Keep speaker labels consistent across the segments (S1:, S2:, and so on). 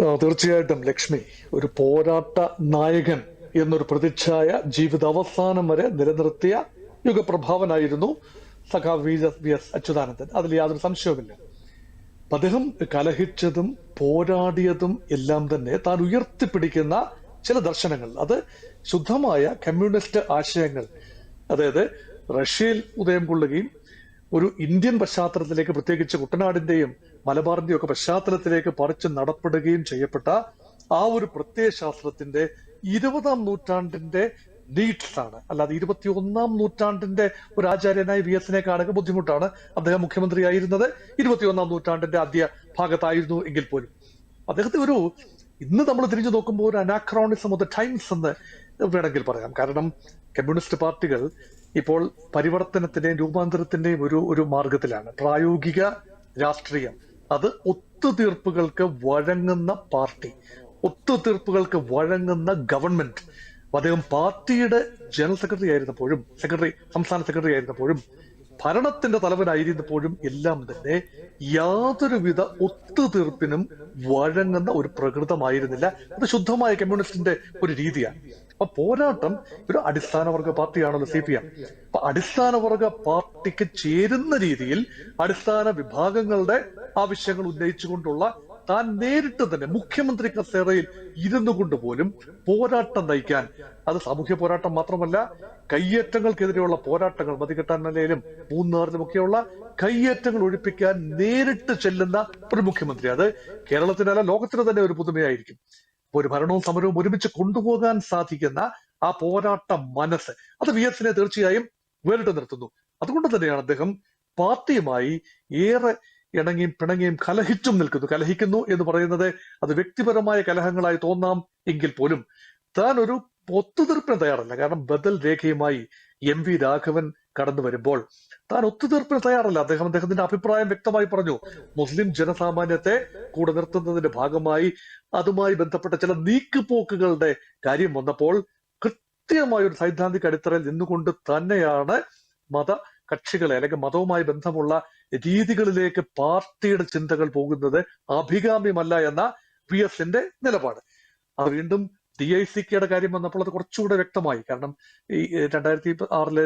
S1: തീർച്ചയായിട്ടും ലക്ഷ്മി. ഒരു പോരാട്ട നായകൻ എന്നൊരു പ്രതിച്ഛായ ജീവിത അവസാനം വരെ നിലനിർത്തിയ യുഗപ്രഭാവനായിരുന്നു സഖാവ് V S V S Achuthanandan. അതിൽ യാതൊരു സംശയവുമില്ല. അദ്ദേഹം കലഹിച്ചതും പോരാടിയതും എല്ലാം തന്നെ താൻ ഉയർത്തിപ്പിടിക്കുന്ന ചില ദർശനങ്ങൾ. അത് ശുദ്ധമായ കമ്മ്യൂണിസ്റ്റ് ആശയങ്ങൾ. അതായത് റഷ്യയിൽ ഉദയം കൊള്ളുകയും ഒരു ഇന്ത്യൻ പശ്ചാത്തലത്തിലേക്ക് പ്രത്യേകിച്ച് കുട്ടനാടിന്റെയും മലബാറിന്റെയും ഒക്കെ പശ്ചാത്തലത്തിലേക്ക് പറിച്ചു നടപ്പെടുകയും ചെയ്യപ്പെട്ട ആ ഒരു പ്രത്യയശാസ്ത്രത്തിന്റെ ഇരുപതാം നൂറ്റാണ്ടിന്റെ നീഡ്സ് ആണ് അല്ലാതെ ഇരുപത്തി ഒന്നാം നൂറ്റാണ്ടിന്റെ ഒരു ആചാര്യനായി വി എസിനെ കാണുക ബുദ്ധിമുട്ടാണ് അദ്ദേഹം മുഖ്യമന്ത്രിയായിരുന്നത്. ഇരുപത്തിയൊന്നാം നൂറ്റാണ്ടിന്റെ ആദ്യ ഭാഗത്തായിരുന്നു എങ്കിൽ പോലും. അദ്ദേഹത്തെ ഒരു ഇന്ന് നമ്മൾ തിരിഞ്ഞു നോക്കുമ്പോൾ ഒരു അനാക്രോണിസം ഓഫ് ദ ടൈംസ് എന്ന് വേണമെങ്കിൽ പറയാം. കാരണം കമ്മ്യൂണിസ്റ്റ് പാർട്ടികൾ ഇപ്പോൾ പരിവർത്തനത്തിന്റെയും രൂപാന്തരത്തിന്റെയും ഒരു ഒരു മാർഗത്തിലാണ് പ്രായോഗിക രാഷ്ട്രീയം. അത് ഒത്തുതീർപ്പുകൾക്ക് വഴങ്ങുന്ന പാർട്ടി ഒത്തുതീർപ്പുകൾക്ക് വഴങ്ങുന്ന ഗവൺമെന്റ്. അദ്ദേഹം പാർട്ടിയുടെ ജനറൽ സെക്രട്ടറി ആയിരുന്നപ്പോഴും സെക്രട്ടറി സംസ്ഥാന സെക്രട്ടറി ആയിരുന്നപ്പോഴും ഭരണത്തിന്റെ തലവനായിരുന്നപ്പോഴും എല്ലാം തന്നെ യാതൊരുവിധ ഒത്തുതീർപ്പിനും വഴങ്ങുന്ന ഒരു പ്രകൃതമായിരുന്നില്ല. അത് ശുദ്ധമായ കമ്മ്യൂണിസ്റ്റിന്റെ ഒരു രീതിയാണ്. അപ്പൊ പോരാട്ടം ഒരു അടിസ്ഥാന വർഗ പാർട്ടിയാണല്ലോ സി പി എം. അപ്പൊ അടിസ്ഥാന വർഗ പാർട്ടിക്ക് ചേരുന്ന രീതിയിൽ അടിസ്ഥാന വിഭാഗങ്ങളുടെ ആവശ്യങ്ങൾ ഉന്നയിച്ചുകൊണ്ടുള്ള താൻ നേരിട്ട് തന്നെ മുഖ്യമന്ത്രി കസേറയിൽ ഇരുന്നു കൊണ്ട് പോലും പോരാട്ടം നയിക്കാൻ അത് സാമൂഹ്യ പോരാട്ടം മാത്രമല്ല കയ്യേറ്റങ്ങൾക്കെതിരെയുള്ള പോരാട്ടങ്ങൾ മതികെട്ടാനയിലും മൂന്നാറിലുമൊക്കെയുള്ള കയ്യേറ്റങ്ങൾ ഒഴിപ്പിക്കാൻ നേരിട്ട് ചെല്ലുന്ന ഒരു മുഖ്യമന്ത്രി. അത് കേരളത്തിനല്ല ലോകത്തിന് തന്നെ ഒരു പുതുമയായിരിക്കും. ഒരു ഭരണവും സമരവും ഒരുമിച്ച് കൊണ്ടുപോകാൻ സാധിക്കുന്ന ആ പോരാട്ട മനസ്സ്. അത് വി എസിനെ തീർച്ചയായും വേറിട്ട് നിർത്തുന്നു. അതുകൊണ്ട് തന്നെയാണ് അദ്ദേഹം പാർട്ടിയുമായി ഏറെ ഇണങ്ങിയും പിണങ്ങിയും കലഹിച്ചും നിൽക്കുന്നു. കലഹിക്കുന്നു എന്ന് പറയുന്നത് അത് വ്യക്തിപരമായ കലഹങ്ങളായി തോന്നാം എങ്കിൽ പോലും താൻ ഒരു ഒത്തുതീർപ്പിന് തയ്യാറല്ല. കാരണം ബദൽ രേഖയുമായി എം വി രാഘവൻ കടന്നു വരുമ്പോൾ താൻ ഒത്തുതീർപ്പിന് തയ്യാറല്ല. അദ്ദേഹം അദ്ദേഹത്തിന്റെ അഭിപ്രായം വ്യക്തമായി പറഞ്ഞു. മുസ്ലിം ജനസാമാന്യത്തെ കൂടെ നിർത്തുന്നതിന്റെ ഭാഗമായി അതുമായി ബന്ധപ്പെട്ട ചില നീക്കുപോക്കുകളുടെ കാര്യം വന്നപ്പോൾ കൃത്യമായ ഒരു സൈദ്ധാന്തിക അടിത്തറയിൽ നിന്നുകൊണ്ട് തന്നെയാണ് മത കക്ഷികളെ അല്ലെങ്കിൽ മതവുമായി ബന്ധമുള്ള രീതികളിലേക്ക് പാർട്ടിയുടെ ചിന്തകൾ പോകുന്നത് അഭികാമ്യമല്ല എന്ന പി എസിന്റെ നിലപാട്. അത് വീണ്ടും ഡി ഐ സി കെയുടെ കാര്യം വന്നപ്പോൾ അത് കുറച്ചുകൂടെ വ്യക്തമായി. കാരണം ഈ രണ്ടായിരത്തി ആറിലെ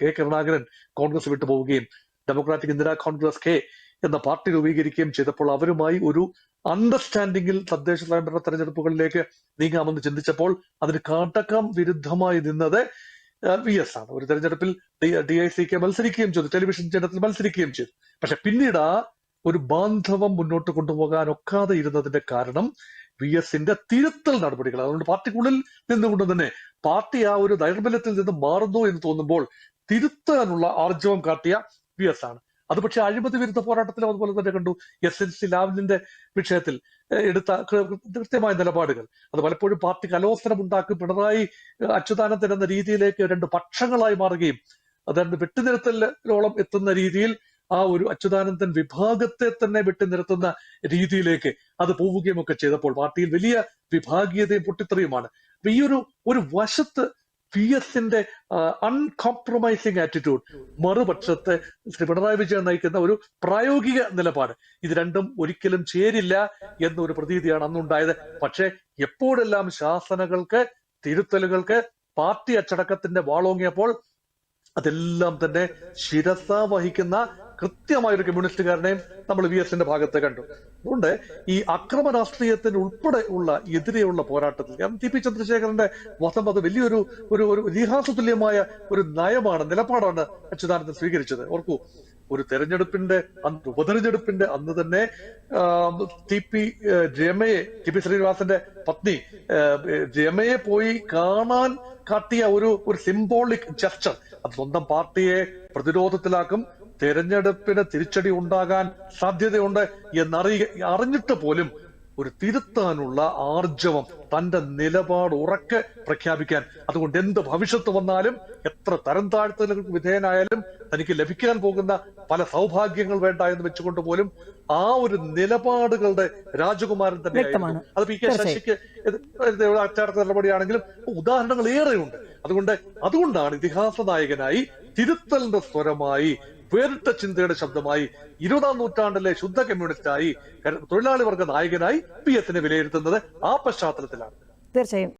S1: കെ കരുണാകരൻ കോൺഗ്രസ് വിട്ടു പോവുകയും ഡെമോക്രാറ്റിക് ഇന്ദിരാ കോൺഗ്രസ് കെ എന്ന പാർട്ടി രൂപീകരിക്കുകയും ചെയ്തപ്പോൾ അവരുമായി ഒരു അണ്ടർസ്റ്റാൻഡിംഗിൽ തദ്ദേശ സ്വയംഭരണ തെരഞ്ഞെടുപ്പുകളിലേക്ക് നീങ്ങാമെന്ന് ചിന്തിച്ചപ്പോൾ അതിന് കാട്ടക്കം വിരുദ്ധമായി നിന്നത് വി എസ് ആണ്. ഒരു തെരഞ്ഞെടുപ്പിൽ ഡി ഐ സി കെ മത്സരിക്കുകയും ചെയ്തു ടെലിവിഷൻ ചിഹ്നത്തിൽ മത്സരിക്കുകയും ചെയ്തു. പക്ഷെ പിന്നീട് ആ ഒരു ബാന്ധവം മുന്നോട്ട് കൊണ്ടുപോകാൻ ഒക്കാതെ ഇരുന്നതിന്റെ കാരണം വി എസിന്റെ തിരുത്തൽ നടപടികൾ. അതുകൊണ്ട് പാർട്ടിക്കുള്ളിൽ നിന്നുകൊണ്ട് തന്നെ പാർട്ടി ആ ഒരു ദൈർബല്യത്തിൽ നിന്ന് മാറുന്നു എന്ന് തോന്നുമ്പോൾ തിരുത്താനുള്ള ആർജവം കാട്ടിയ വി എസ് ആണ്. അത് പക്ഷേ അഴിമതി വിരുദ്ധ പോരാട്ടത്തിലും അതുപോലെ തന്നെ കണ്ടു. എസ് എൻ സി ലാവലിന്റെ വിഷയത്തിൽ എടുത്ത കൃത്യമായ നിലപാടുകൾ. അത് പലപ്പോഴും പാർട്ടി കലോസരം ഉണ്ടാക്കി പിണറായി അച്യുതാനന്ദൻ എന്ന രീതിയിലേക്ക് രണ്ട് പക്ഷങ്ങളായി മാറുകയും അത് രണ്ട് വെട്ടിനിർത്തലോളം എത്തുന്ന രീതിയിൽ ആ ഒരു അച്യുതാനന്ദൻ വിഭാഗത്തെ തന്നെ വെട്ടിനിർത്തുന്ന രീതിയിലേക്ക് അത് പോവുകയും ഒക്കെ ചെയ്തപ്പോൾ പാർട്ടിയിൽ വലിയ വിഭാഗീയതയും പൊട്ടിത്തെറിയുമാണ്. അപ്പൊ ഈ ഒരു ഒരു വശത്ത് പി എസിന്റെ അൺകോംപ്രമൈസിങ് ആറ്റിറ്റ്യൂഡ് മറുപക്ഷത്തെ ശ്രീ പിണറായി വിജയൻ നയിക്കുന്ന ഒരു പ്രായോഗിക നിലപാട്. ഇത് രണ്ടും ഒരിക്കലും ചേരില്ല എന്നൊരു പ്രതീതിയാണ് അന്നുണ്ടായത്. പക്ഷേ എപ്പോഴെല്ലാം ശാസനകൾക്ക് തിരുത്തലുകൾക്ക് പാർട്ടി അച്ചടക്കത്തിന്റെ വാളോങ്ങിയപ്പോൾ അതെല്ലാം തന്നെ ശിരസ വഹിക്കുന്ന കൃത്യമായ ഒരു കമ്മ്യൂണിസ്റ്റുകാരനെയും നമ്മൾ വി എസിന്റെ ഭാഗത്ത് കണ്ടു. അതുകൊണ്ട് ഈ അക്രമ രാഷ്ട്രീയത്തിന് ഉൾപ്പെടെ ഉള്ള എതിരെയുള്ള പോരാട്ടത്തിൽ കാരണം ടി പി ചന്ദ്രശേഖരന്റെ വധം അത് വലിയൊരു ഒരു ഒരു ഇതിഹാസതുല്യമായ ഒരു നയമാണ് നിലപാടാണ് അച്യുതാനന്ദൻ സ്വീകരിച്ചത്. ഓർക്കൂ ഒരു തെരഞ്ഞെടുപ്പിന്റെ ഉപതെരഞ്ഞെടുപ്പിന്റെ അന്ന് തന്നെ ടി പി രമയെ ടി പി ശ്രീനിവാസന്റെ പത്നി രമയെ പോയി കാണാൻ കാട്ടിയ ഒരു ഒരു സിംബോളിക് ജസ്റ്റർ അത് സ്വന്തം പാർട്ടിയെ പ്രതിരോധത്തിലാക്കും തെരഞ്ഞെടുപ്പിന് തിരിച്ചടി ഉണ്ടാകാൻ സാധ്യതയുണ്ട് എന്നറിയ അറിഞ്ഞിട്ട് പോലും ഒരു തിരുത്താനുള്ള ആർജവം തന്റെ നിലപാട് ഉറക്കെ പ്രഖ്യാപിക്കാൻ. അതുകൊണ്ട് എന്ത് ഭവിഷ്യത്ത് വന്നാലും എത്ര തരം താഴ്ത്തലുകൾക്ക് വിധേയനായാലും തനിക്ക് ലഭിക്കാൻ പോകുന്ന പല സൗഭാഗ്യങ്ങൾ വേണ്ട എന്ന് വെച്ചുകൊണ്ട് പോലും ആ ഒരു നിലപാടുകളുടെ രാജകുമാരൻ തന്നെയായിരുന്നു. അത് പി കെ ശശിക്ക് അച്ചാടത്തെ അച്ചാടത്ത നടപടിയാണെങ്കിലും ഉദാഹരണങ്ങൾ ഏറെയുണ്ട്. അതുകൊണ്ട് അതുകൊണ്ടാണ് ഇതിഹാസ നായകനായി തിരുത്തലിന്റെ സ്വരമായി വേറിട്ട ചിന്തയുടെ ശബ്ദമായി ഇരുപതാം നൂറ്റാണ്ടിലെ ശുദ്ധ കമ്മ്യൂണിസ്റ്റായി തൊഴിലാളി വർഗ നായകനായി പി എസിനെ വിലയിരുത്തുന്നത് ആ പശ്ചാത്തലത്തിലാണ്.
S2: തീർച്ചയായും.